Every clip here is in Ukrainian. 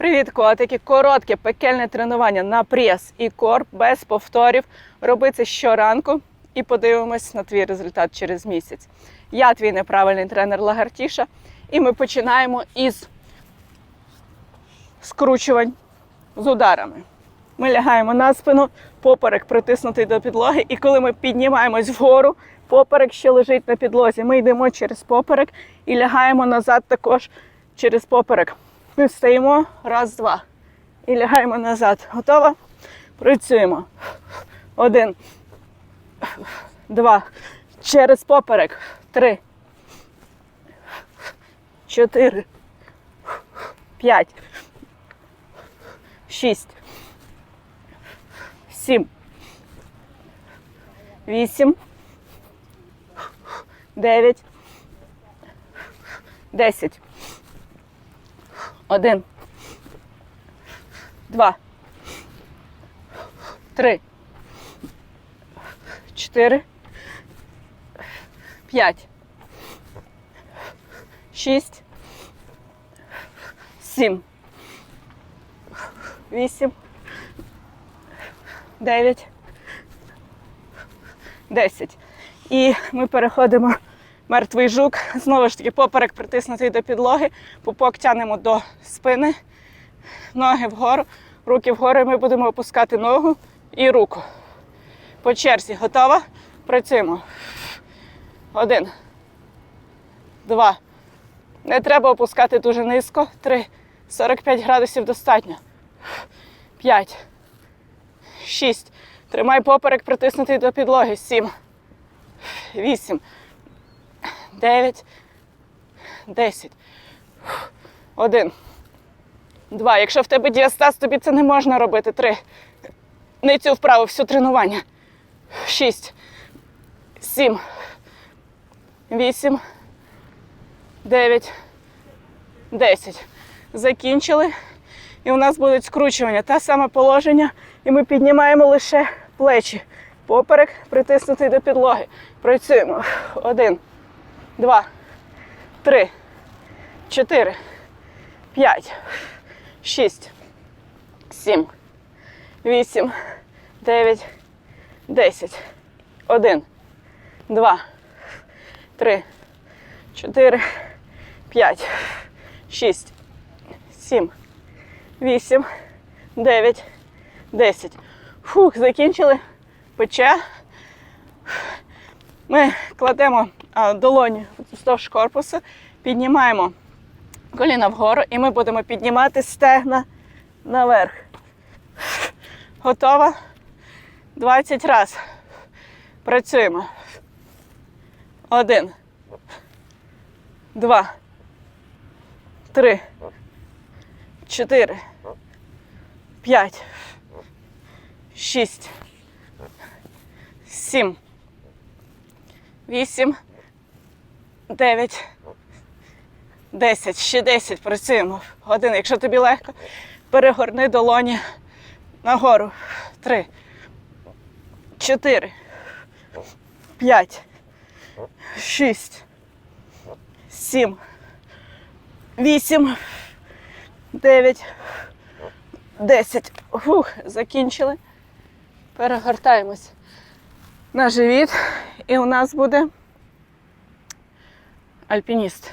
Привіт, котики! Коротке пекельне тренування на прес і корп без повторів. Роби це щоранку і подивимось на твій результат через місяць. Я твій неправильний тренер Лагартіша, і ми починаємо із скручувань з ударами. Ми лягаємо на спину, поперек притиснутий до підлоги, і коли ми піднімаємось вгору, поперек ще лежить на підлозі. Ми йдемо через поперек і лягаємо назад також через поперек. Ми встаємо раз, два. І лягаємо назад. Готова? Працюємо. Один. Два. Через поперек. Три. Чотири. П'ять. Шість. Сім. Вісім. Дев'ять. Десять. Один. Два. Три. Чотири. П'ять. Шість. Сім. Вісім. Дев'ять. Десять. І ми переходимо мертвий жук. Знову ж таки, поперек притиснутий до підлоги, пупок тянемо до спини, ноги вгору, руки вгору. І ми будемо опускати ногу і руку. По черзі. Готова? Працюємо. Один. Два. Не треба опускати дуже низько. Три. 45 градусів достатньо. П'ять. Шість. Тримай поперек притиснутий до підлоги. Сім. Вісім. Дев'ять. Десять. Один. Два. Якщо в тебе діастаз, тобі це не можна робити. Три. Не цю вправу, всю тренування. Шість. Сім. Вісім. Дев'ять. Десять. Закінчили. І у нас будуть скручування. Те саме положення. І ми піднімаємо лише плечі. Поперек притиснутий до підлоги. Працюємо. Один, два, три, чотири, п'ять, шість, сім, вісім, дев'ять, десять. Один, два, три, чотири, п'ять, шість, сім, вісім, дев'ять, десять. Фух, закінчили. Пече. Ми кладемо долоні вздовж корпусу, піднімаємо коліна вгору і ми будемо піднімати стегна наверх. Готова? 20 разів. Працюємо. Один. Два. Три. Чотири. П'ять. Шість. Сім. Вісім. Дев'ять. Десять. Ще десять. Працюємо. Один. Якщо тобі легко, перегорни долоні нагору. Три. Чотири. П'ять. Шість. Сім. Вісім. Дев'ять. Десять. Фух, закінчили. Перегортаємось на живіт. І у нас буде альпініст.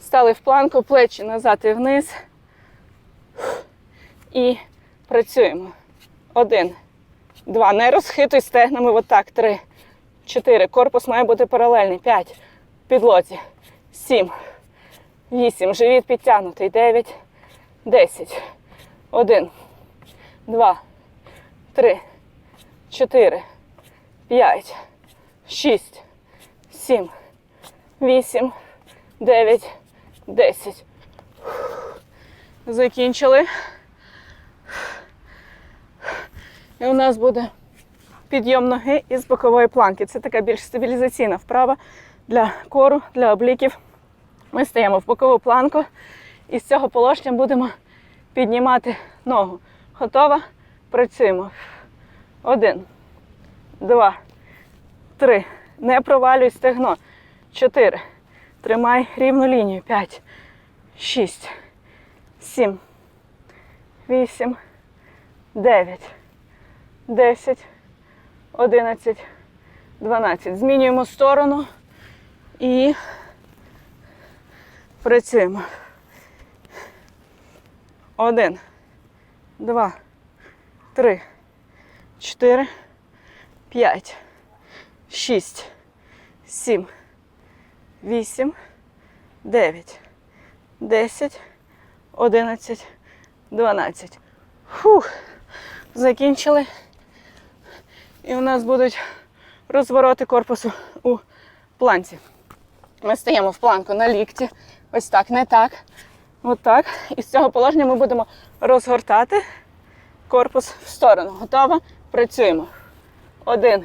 Стали в планку, плечі назад і вниз. І працюємо. Один, два. Не розхитуй стегнами. Отак. Три, чотири. Корпус має бути паралельний. П'ять. В підлозі. Сім. Вісім. Живіт підтягнутий. Дев'ять. Десять. Один. Два. Три. Чотири. П'ять. Шість. Сім. Вісім. Дев'ять. Десять. Закінчили. І у нас буде підйом ноги із бокової планки. Це така більш стабілізаційна вправа для кору, для обліків. Ми стаємо в бокову планку і з цього положення будемо піднімати ногу. Готова? Працюємо. Один, два, три. Не провалюй стегно. Чотири. Тримай рівну лінію. П'ять, шість, сім, вісім, дев'ять, десять, одинадцять, дванадцять. Змінюємо сторону і працюємо. Один, два, три, чотири, п'ять, шість, сім, вісім, дев'ять, десять, одинадцять, дванадцять. Фух, закінчили. І у нас будуть розвороти корпусу у планці. Ми стаємо в планку на лікті. Ось так, не так. От так. І з цього положення ми будемо розгортати корпус в сторону. Готово? Працюємо. Один.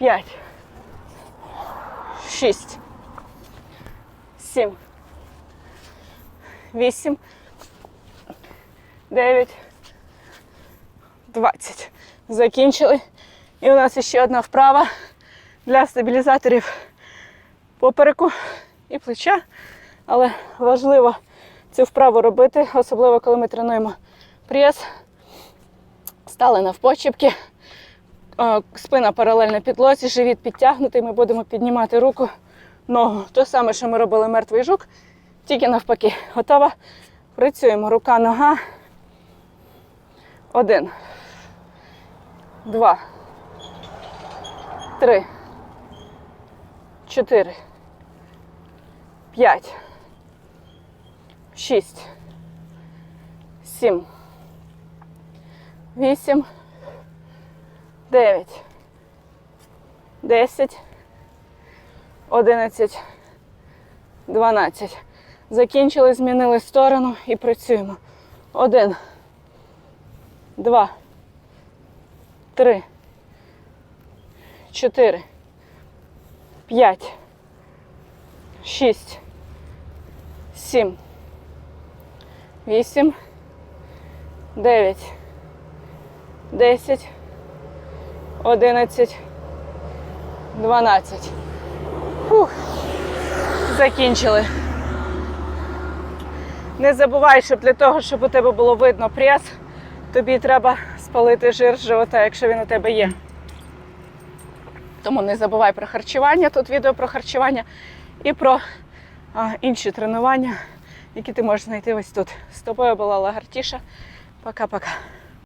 П'ять. Шість. Сім. Вісім. Дев'ять. Двадцять. Закінчили. І у нас ще одна вправа для стабілізаторів попереку і плеча. Але важливо цю вправу робити, особливо коли ми тренуємо прес. Стали навпочепки, Е, спина паралельна підлозі, живіт підтягнутий. Ми будемо піднімати руку, ногу. То саме, що ми робили мертвий жук, тільки навпаки. Готова? Працюємо. Рука, нога. Один. Два. Три. Чотири. П'ять. Шість. Сім. Вісім. Дев'ять. Десять. Одинадцять. Дванадцять. Закінчили, змінили сторону і працюємо. Один. Два. Три. Чотири. П'ять. Шість. Сім. Вісім. Дев'ять. Десять. Одинадцять. Дванадцять. Фух. Закінчили. Не забувай, щоб для того, щоб у тебе було видно прес, тобі треба спалити жир з живота, якщо він у тебе є. Тому не забувай про харчування. Тут відео про харчування і про а, інші тренування, які ти можеш знайти ось тут. З тобою була Лагартіша. Пока-пока.